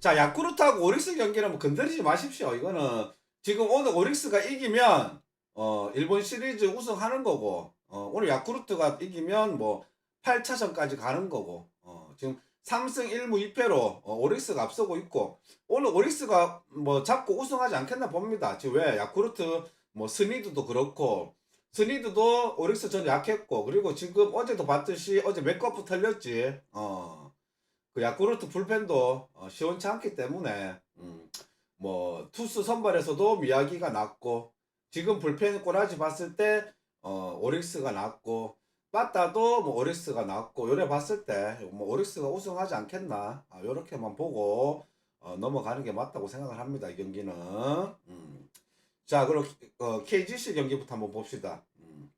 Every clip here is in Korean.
자, 야쿠르트하고 오릭스 경기는 뭐 건드리지 마십시오. 이거는 지금 오늘 오릭스가 이기면 어, 일본 시리즈 우승하는 거고 어, 오늘 야쿠르트가 이기면 뭐 8차전까지 가는 거고 어, 지금 3승 1무 2패로 어, 오릭스가 앞서고 있고 오늘 오릭스가 뭐 잡고 우승하지 않겠나 봅니다. 지금 왜 야쿠르트 뭐 스니드도 그렇고 스니드도 오릭스 전 약했고 그리고 지금 어제도 봤듯이 어제 맥커프 털렸지. 어. 그 야쿠르트 불펜도 어, 시원치 않기 때문에 음, 뭐 투수 선발에서도 미야기가 낮고 지금 불펜 꼬라지 봤을 때 어, 오릭스가 낮고 빠따도 뭐 오릭스가 낮고 요래 봤을 때 뭐 오릭스가 우승하지 않겠나 아, 요렇게만 보고 어, 넘어가는 게 맞다고 생각을 합니다 이 경기는 음. 자 그럼 어, KGC 경기부터 한번 봅시다 음.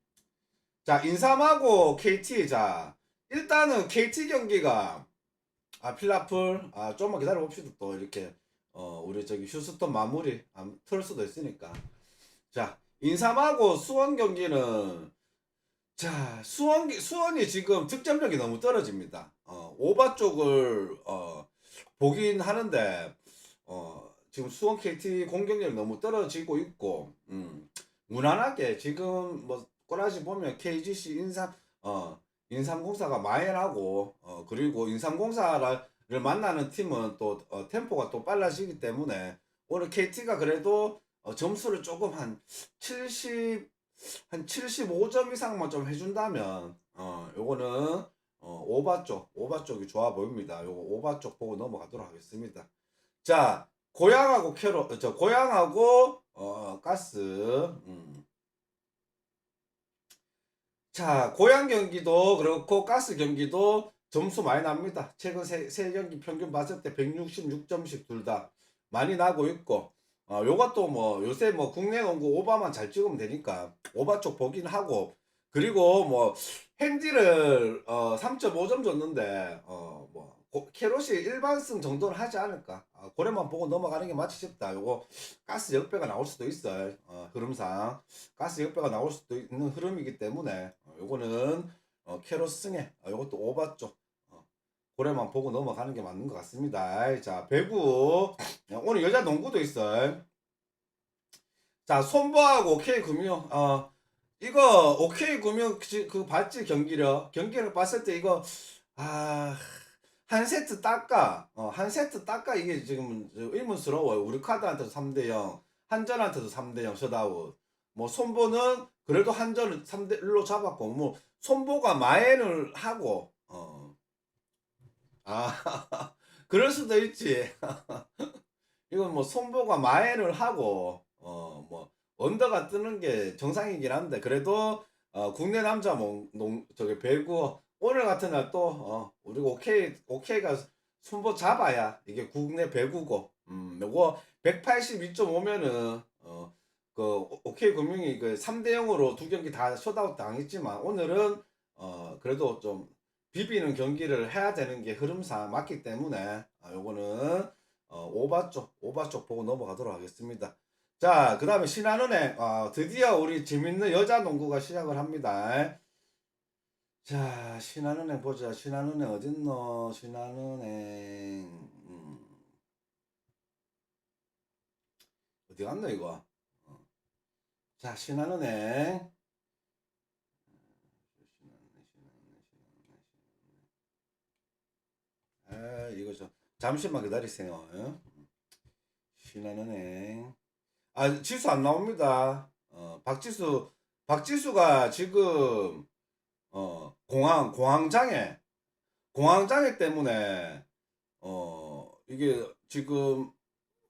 자 인삼하고 KT 자 일단은 KT 경기가 아 필라풀 아 좀만 기다려 봅시다 또. 이렇게 어 우리 저기 휴스턴 마무리 안 틀 수도 있으니까. 자 인삼하고 수원 경기는 자 수원 수원이 지금 득점력이 너무 떨어집니다. 어 오바 쪽을 어 보긴 하는데 어 지금 수원 KT 공격력이 너무 떨어지고 있고 음 무난하게 지금 뭐 꼬라지 보면 KGC 인삼 어 인삼공사가 마연하고 어 그리고 인삼공사를 만나는 팀은 또 어, 템포가 또 빨라지기 때문에 오늘 KT가 그래도 어, 점수를 조금 한 70, 한 75점 이상만 좀 해준다면 어 요거는 어 오바 쪽 오바 쪽이 좋아 보입니다. 요거 오바 쪽 보고 넘어가도록 하겠습니다. 자 고향하고 캐로 어, 저 고향하고 어 가스 음. 자, 고양 경기도 그렇고 가스 경기도 점수 많이 납니다. 최근 세, 세 경기 평균 봤을 때 166점씩 둘 다 많이 나고 있고, 어, 요것도 뭐 요새 뭐 국내 농구 오바만 잘 찍으면 되니까 오바 쪽 보긴 하고, 그리고 뭐 핸디를 어, 3.5점 줬는데, 어, 뭐 고- 캐롯이 일반승 정도는 하지 않을까. 아, 고래만 보고 넘어가는 게 맞지 싶다. 요거 가스 역배가 나올 수도 있어요. 어, 흐름상. 가스 역배가 나올 수도 있는 흐름이기 때문에 어, 요거는 어, 캐롯 승에 어, 요것도 오바 쪽 어, 고래만 보고 넘어가는 게 맞는 것 같습니다. 자 배구 어, 오늘 여자 농구도 있어요. 자 손보하고 OK 금융 어 이거 OK 금융 그, 그 봤지 경기력 경기력 봤을 때 이거 아. 한 세트 닦아, 어, 한 세트 닦아, 이게 지금 의문스러워요. 우리 카드한테도 3대 0, 한전한테도 3대 0 셧아웃. 뭐, 손보는 그래도 한전을 3대 1로 잡았고, 뭐, 손보가 마엔을 하고, 어. 아, 그럴 수도 있지. 이건 뭐, 손보가 마엔을 하고, 어, 뭐, 언더가 뜨는 게 정상이긴 한데, 그래도, 어, 국내 남자 뭐, 농, 저기, 배구, 오늘 같은 날 또, 어, 우리 오케이, 오케이가 손보 잡아야 이게 국내 배구고, 음, 요거 182.5면은, 어, 그, 오케이 금융이 그 3대 0으로 두 경기 다 셧아웃 당했지만, 오늘은, 어, 그래도 좀 비비는 경기를 해야 되는 게 흐름상 맞기 때문에, 어, 요거는, 어, 오바 쪽, 오바 쪽 보고 넘어가도록 하겠습니다. 자, 그 다음에 신한은행, 어, 드디어 우리 재밌는 여자 농구가 시작을 합니다. 자, 신한은행 보자. 신한은행 어딨노? 신한은행. 음. 어디 갔노, 이거? 어. 자, 신한은행. 아, 이거 좀, 잠시만 기다리세요. 어? 신한은행. 아, 지수 안 나옵니다. 어, 박지수, 박지수가 지금, 어, 공항, 공항장애, 공항장애 때문에, 어, 이게 지금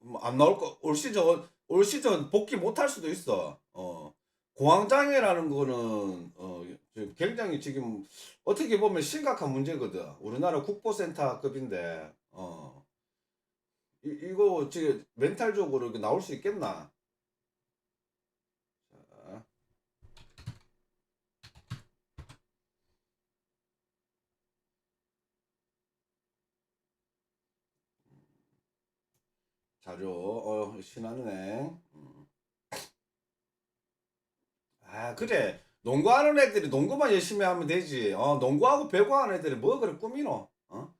뭐안 나올 거, 올 시즌, 올 시즌 복귀 못 할 수도 있어. 어, 공황장애라는 거는, 어, 굉장히 지금 어떻게 보면 심각한 문제거든. 우리나라 국보센터급인데, 어, 이, 이거 지금 멘탈적으로 나올 수 있겠나? 자. 자료, 어, 신한은행. 음. 아, 그래. 농구하는 애들이 농구만 열심히 하면 되지. 어, 농구하고 배구하는 애들이 뭐 그래 꾸미노? 어?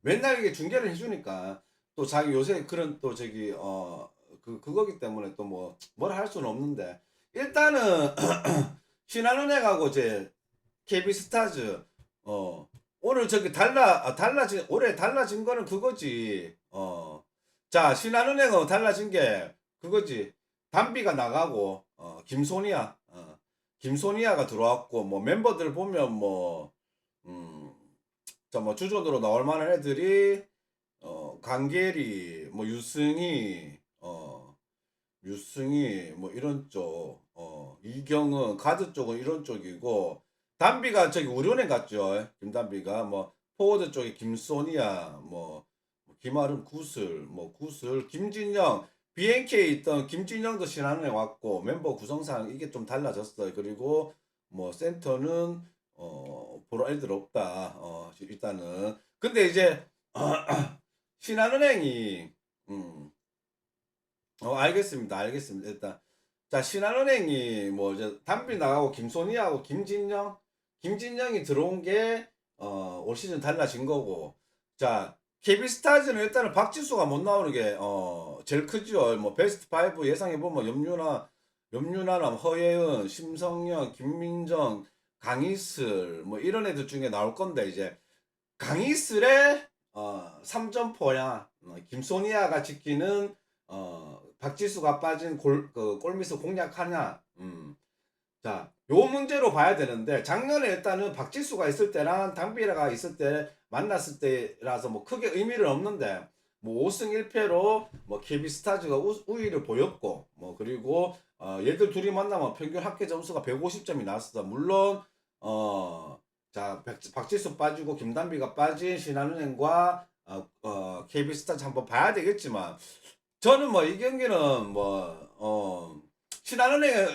맨날 이게 중계를 해주니까. 또 자기 요새 그런 또 저기 어 그 그거기 때문에 또 뭐 뭐라 할 수는 없는데 일단은 신한은행하고 이제 KB스타즈 어 오늘 저기 달라 아, 달라진 올해 달라진 거는 그거지 어 자 신한은행은 달라진 게 그거지. 담비가 나가고 어 김소니아 어 김소니아가 들어왔고 뭐 멤버들 보면 뭐 뭐음자뭐 주전으로 나올 만한 애들이 어 강계리 뭐 유승희 어 유승희 뭐 이런 쪽 어 이경은 가드 쪽은 이런 쪽이고 담비가 저기 우려은행 갔죠. 김담비가 뭐 포워드 쪽에 김소니아 뭐 김아름 구슬 뭐 구슬 김진영. BNK에 있던 김진영도 신한은행 왔고 멤버 구성상 이게 좀 달라졌어요. 그리고 뭐 센터는 어 보러 애들 없다. 어 일단은. 근데 이제 신한은행이 음. 어 알겠습니다. 알겠습니다. 일단 자 신한은행이 뭐 이제 담비 나가고 김소니하고 김진영. 김진영이 들어온 게 어 올 시즌 달라진 거고. 자 KB스타즈는 일단은 박지수가 못 나오는 게 어 제일 크죠. 뭐 베스트 5 예상해 보면 염유나 염유나람 허예은 심성현 김민정 강희슬 뭐 이런 애들 중에 나올 건데 이제 강희슬의 어 3점포야. 어, 김소니아가 지키는 어 박지수가 빠진 골, 그 골미스 공략하냐. 음. 자, 요 문제로 봐야 되는데 작년에 일단은 박지수가 있을 때랑 담비라가 있을 때 만났을 때라서 뭐 크게 의미는 없는데 뭐 5승 1패로 뭐 KB스타즈가 우, 우위를 보였고 뭐 그리고 어 얘들 둘이 만나면 평균 합계 점수가 150점이 나왔어. 물론 어자 박지수 빠지고 김담비가 빠진 신한은행과 어, 어 KB스타즈 한번 봐야 되겠지만 저는 뭐 이 경기는 뭐 어 신한은행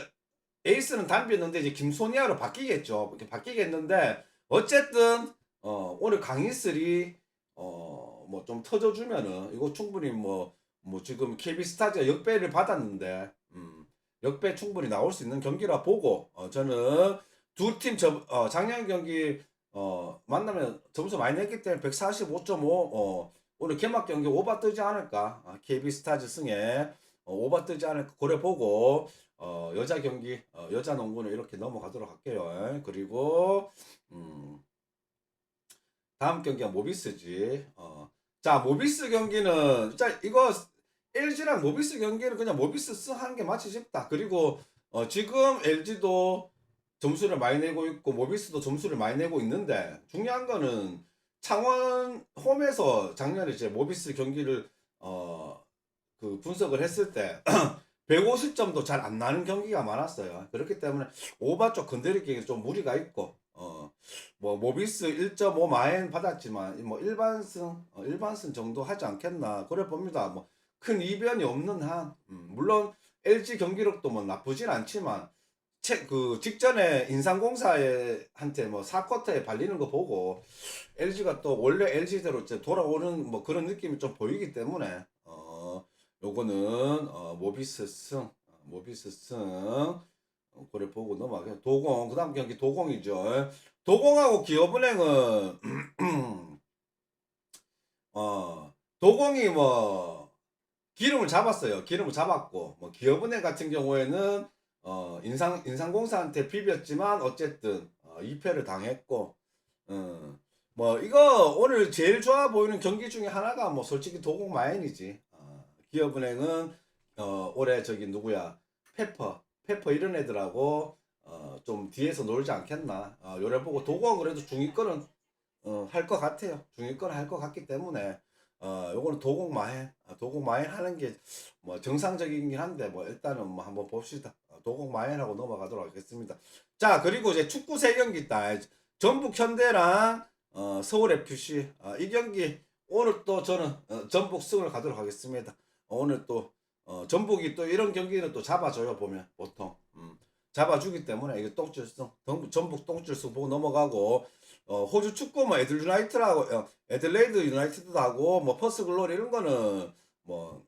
에이스는 담비였는데 이제 김소니아로 바뀌겠죠. 이렇게 바뀌겠는데 어쨌든 어 오늘 강희슬이 어 뭐 좀 터져주면은 이거 충분히 뭐뭐 지금 KB 스타즈가 역배를 받았는데 음 역배 충분히 나올 수 있는 경기라 보고 어 저는 두 팀 저 어 작년 경기 어 만나면 점수 많이 냈기 때문에 145.5 어 오늘 개막 경기 오바 뜨지 않을까 아, KB 스타즈 승에 어, 오바 뜨지 않을까 고려 보고 어, 여자 경기, 어, 여자 농구는 이렇게 넘어가도록 할게요. 그리고 음, 다음 경기가 모비스지. 어, 자, 모비스 경기는 자 이거 LG랑 모비스 경기는 그냥 모비스 쓰는 게 맞지 싶다. 그리고 어, 지금 LG도 점수를 많이 내고 있고 모비스도 점수를 많이 내고 있는데 중요한 거는 창원 홈에서 작년에 이제 모비스 경기를 어, 그 분석을 했을 때 150점도 잘 안 나는 경기가 많았어요. 그렇기 때문에 오바 쪽 건드리기에 좀 무리가 있고 어 뭐 모비스 1.5 마엔 받았지만 뭐 일반승 어, 일반승 정도 하지 않겠나 그래 봅니다. 뭐 큰 이변이 없는 한 음, 물론 LG 경기력도 뭐 나쁘진 않지만 채, 그 직전에 인상공사에 한테 뭐 4쿼터에 발리는 거 보고 LG가 또 원래 LG대로 이제 돌아오는 뭐 그런 느낌이 좀 보이기 때문에 어 요거는 어, 모비스 승, 어, 모비스 승 어, 보고 넘어가요. 도공 그 다음 경기 도공이죠. 도공하고 기업은행은 어 도공이 뭐 기름을 잡았어요. 기름을 잡았고 뭐 기업은행 같은 경우에는 어 인상 인상공사한테 비볐지만 어쨌든 어, 2패를 당했고 어, 뭐 이거 오늘 제일 좋아 보이는 경기 중에 하나가 뭐 솔직히 도공 마인이지. 기업은행은 어 올해 저기 누구야? 페퍼 페퍼 이런 애들하고 어 좀 뒤에서 놀지 않겠나? 어 요래 보고 도구원 그래도 중위권은 어 할 것 같아요. 중위권 할 것 같기 때문에. 어 요거는 도공 마행 어, 도공 마행 하는 게 뭐 정상적이긴 한데 뭐 일단은 뭐 한번 봅시다. 어, 도공 마행하고 넘어가도록 하겠습니다. 자 그리고 이제 축구 세 경기 있다. 전북 현대랑 어 서울 FC 어, 이 경기 오늘 또 저는 어, 전북 승을 가도록 하겠습니다 오늘 또 어, 전북이 또 이런 경기는 또 잡아줘요 보면 보통. 음, 잡아주기 때문에 이게 똥줄성 전북 똥줄성 보고 넘어가고 어, 호주 축구 뭐 애들 유나이트라고 어, 애들레이드 유나이티드도 하고 뭐 퍼스 글로리 이런 거는 뭐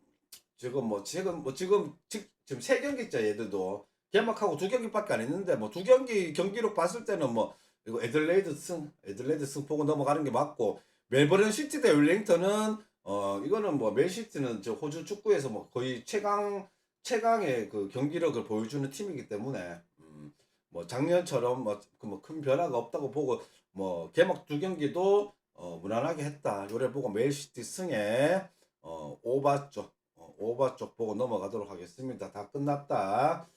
지금 뭐 지금 뭐 지금 지, 지금 세 경기째 얘들도 개막하고 두 경기밖에 안 했는데 뭐 두 경기 경기록 봤을 때는 뭐 이거 애들레이드 승 애들레이드 승 보고 넘어가는 게 맞고 멜버른 시티 대 윌링턴은 어 이거는 뭐 맨시티는 저 호주 축구에서 뭐 거의 최강 최강의 그 경기력을 보여주는 팀이기 때문에 음, 뭐 작년처럼 뭐큰 변화가 없다고 보고 뭐 개막 두 경기도 어, 무난하게 했다. 요래 보고 맨시티 승에 어, 오바 쪽 어, 오바 쪽 보고 넘어가도록 하겠습니다. 다 끝났다.